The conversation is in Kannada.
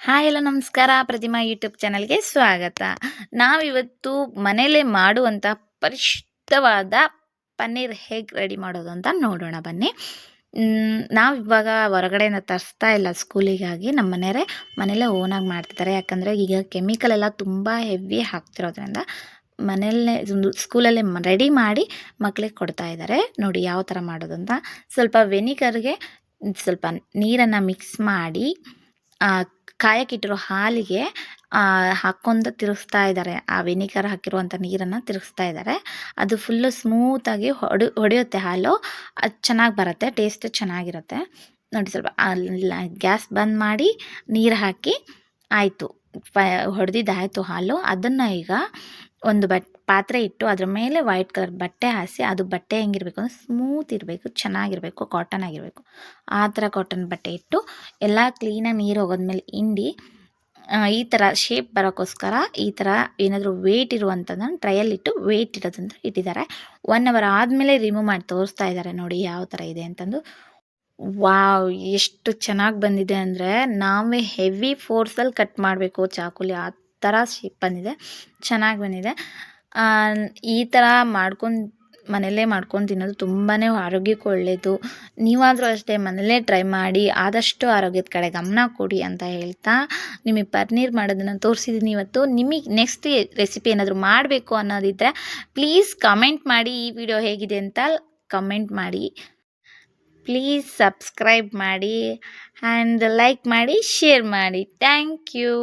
ಹಾಯ್ ಎಲ್ಲ ನಮಸ್ಕಾರ. ಪ್ರತಿಮಾ ಯೂಟ್ಯೂಬ್ ಚಾನಲ್ಗೆ ಸ್ವಾಗತ. ನಾವಿವತ್ತು ಮನೆಯಲ್ಲೇ ಮಾಡುವಂಥ ಪರಿಶುದ್ಧವಾದ ಪನ್ನೀರ್ ಹೇಗೆ ರೆಡಿ ಮಾಡೋದು ಅಂತ ನೋಡೋಣ ಬನ್ನಿ. ನಾವು ಇವಾಗ ಹೊರಗಡೆಯಿಂದ ತರಿಸ್ತಾ ಇಲ್ಲ ಸ್ಕೂಲಿಗಾಗಿ. ನಮ್ಮ ಮನೆಯವರೇ ಮನೇಲೇ ಓನಾಗಿ ಮಾಡ್ತಿದ್ದಾರೆ. ಯಾಕಂದರೆ ಈಗ ಕೆಮಿಕಲ್ ಎಲ್ಲ ತುಂಬ ಹೆವಿ ಹಾಕ್ತಿರೋದ್ರಿಂದ ಮನೆಯಲ್ಲೇ ಸ್ಕೂಲಲ್ಲೇ ರೆಡಿ ಮಾಡಿ ಮಕ್ಕಳಿಗೆ ಕೊಡ್ತಾ ಇದ್ದಾರೆ. ನೋಡಿ ಯಾವ ಥರ ಮಾಡೋದು ಅಂತ. ಸ್ವಲ್ಪ ವೆನಿಗರ್ಗೆ ಸ್ವಲ್ಪ ನೀರನ್ನು ಮಿಕ್ಸ್ ಮಾಡಿ ಕಾಯಕ್ಕಿಟ್ಟಿರೋ ಹಾಲಿಗೆ ಹಾಕ್ಕೊಂಡು ತಿರುಗಿಸ್ತಾ ಇದ್ದಾರೆ ಆ ವಿನೆಗರ್ ಹಾಕಿರುವಂಥ ನೀರನ್ನು ತಿರುಗಿಸ್ತಾ ಇದ್ದಾರೆ ಅದು ಫುಲ್ಲು ಸ್ಮೂತಾಗಿ ಹೊಡೆ, ಹೊಡೆಯುತ್ತೆ ಹಾಲು. ಅದು ಚೆನ್ನಾಗಿ ಬರುತ್ತೆ ಟೇಸ್ಟ್ ಚೆನ್ನಾಗಿರುತ್ತೆ. ನೋಡಿ ಸ್ವಲ್ಪ ಗ್ಯಾಸ್ ಬಂದ್ ಮಾಡಿ ನೀರು ಹಾಕಿ ಆಯಿತು. ಹೊಡೆದಿದ್ದಾಯಿತು ಹಾಲು. ಅದನ್ನು ಈಗ ಒಂದು ಬಟ್ ಪಾತ್ರೆ ಇಟ್ಟು ಅದ್ರ ಮೇಲೆ ವೈಟ್ ಕಲರ್ ಬಟ್ಟೆ ಹಾಸಿ ಅದು ಬಟ್ಟೆ ಹೆಂಗಿರಬೇಕು ಅಂದರೆ ಸ್ಮೂತ್ ಇರಬೇಕು, ಚೆನ್ನಾಗಿರಬೇಕು ಕಾಟನ್ ಆಗಿರಬೇಕು. ಆ ಥರ ಕಾಟನ್ ಬಟ್ಟೆ ಇಟ್ಟು ಎಲ್ಲ ಕ್ಲೀನಾಗಿ ನೀರು ಹೋಗೋದ್ಮೇಲೆ ಹಿಂಡಿ ಈ ಥರ ಶೇಪ್ ಬರೋಕ್ಕೋಸ್ಕರ ಈ ಥರ ಏನಾದರೂ ವೇಟ್ ಇರುವಂಥದ್ದನ್ನು ಟ್ರಯಲ್ಲಿಟ್ಟು ವೇಟ್ ಇರೋದಂತ ಇಟ್ಟಿದ್ದಾರೆ. ಒನ್ ಅವರ್ ಆದಮೇಲೆ ರಿಮೂವ್ ಮಾಡಿ ತೋರಿಸ್ತಾ ಇದ್ದಾರೆ ನೋಡಿ ಯಾವ ಥರ ಇದೆ ಅಂತಂದು. ವಾವ್ ಎಷ್ಟು ಚೆನ್ನಾಗಿ ಬಂದಿದೆ ಅಂದರೆ ನಾವೇ ಹೆವಿ ಫೋರ್ಸಲ್ಲಿ ಕಟ್ ಮಾಡಬೇಕು, ಚಾಕುಲಿ ಆ ಥರ ಶೇಪ್ ಬಂದಿದೆ. ಚೆನ್ನಾಗಿ ಬಂದಿದೆ. ಈ ಥರ ಮಾಡ್ಕೊಂಡು, ಮನೆಯಲ್ಲೇ ಮಾಡ್ಕೊಂಡು ತಿನ್ನೋದು ತುಂಬಾ ಆರೋಗ್ಯಕ್ಕೆ ಒಳ್ಳೆಯದು ನೀವಾದರೂ ಅಷ್ಟೇ ಮನೆಯಲ್ಲೇ ಟ್ರೈ ಮಾಡಿ ಆದಷ್ಟು ಆರೋಗ್ಯದ ಕಡೆ ಗಮನ ಕೊಡಿ ಅಂತ ಹೇಳ್ತಾ ನಿಮಗೆ ಪನ್ನೀರ್ ಮಾಡೋದನ್ನು ತೋರಿಸಿದ್ದೀನಿ ಇವತ್ತು. ನಿಮಗೆ ನೆಕ್ಸ್ಟ್ ರೆಸಿಪಿ ಏನಾದರೂ ಮಾಡಬೇಕು ಅನ್ನೋದಿದ್ದರೆ ಪ್ಲೀಸ್ ಕಮೆಂಟ್ ಮಾಡಿ ಈ ವಿಡಿಯೋ ಹೇಗಿದೆ ಅಂತ ಕಮೆಂಟ್ ಮಾಡಿ. ಪ್ಲೀಸ್ ಸಬ್ಸ್ಕ್ರೈಬ್ ಮಾಡಿ ಆ್ಯಂಡ್ ಲೈಕ್ ಮಾಡಿ ಶೇರ್ ಮಾಡಿ. Thank you